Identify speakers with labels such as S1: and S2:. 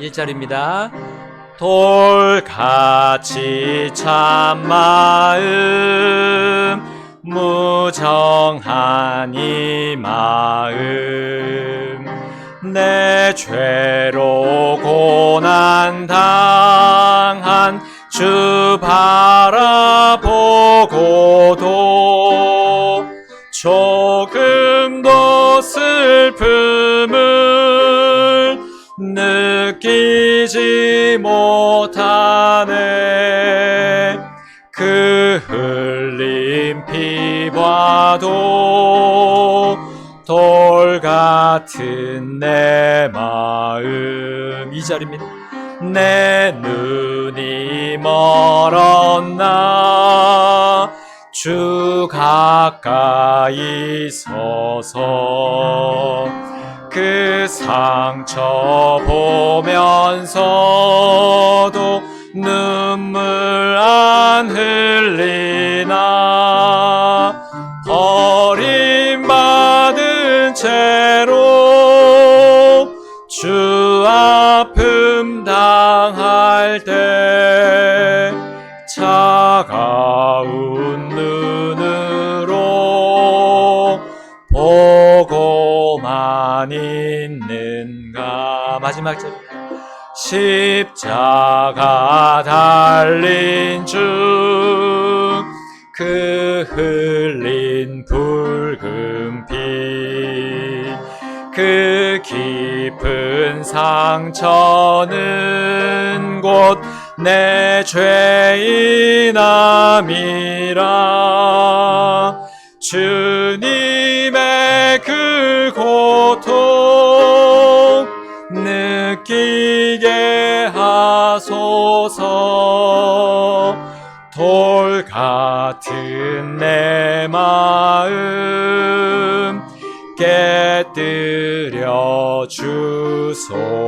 S1: 1절입니다. 돌같이 참마음 무정한 이 마음 내 죄로 고난 당한 주 바라보고도 조금도 슬픔을 느끼지 못하네. 그 흘린 피봐도 돌 같은 내 마음. 이 절입니다. 내 눈이 멀었나? 주 가까이 서서 그 상처 보면서도 눈물 안 흘리나? 버림받은 채로 주 아픔 당할 때 차가운 눈으로 보 고만 있는가? 마지막 절. 십자가 달린 주 그 흘린 붉은 피 그 깊은 상처는 곧 내 죄인 암이라. 주 돌 같은 내 마음 깨뜨려 주소서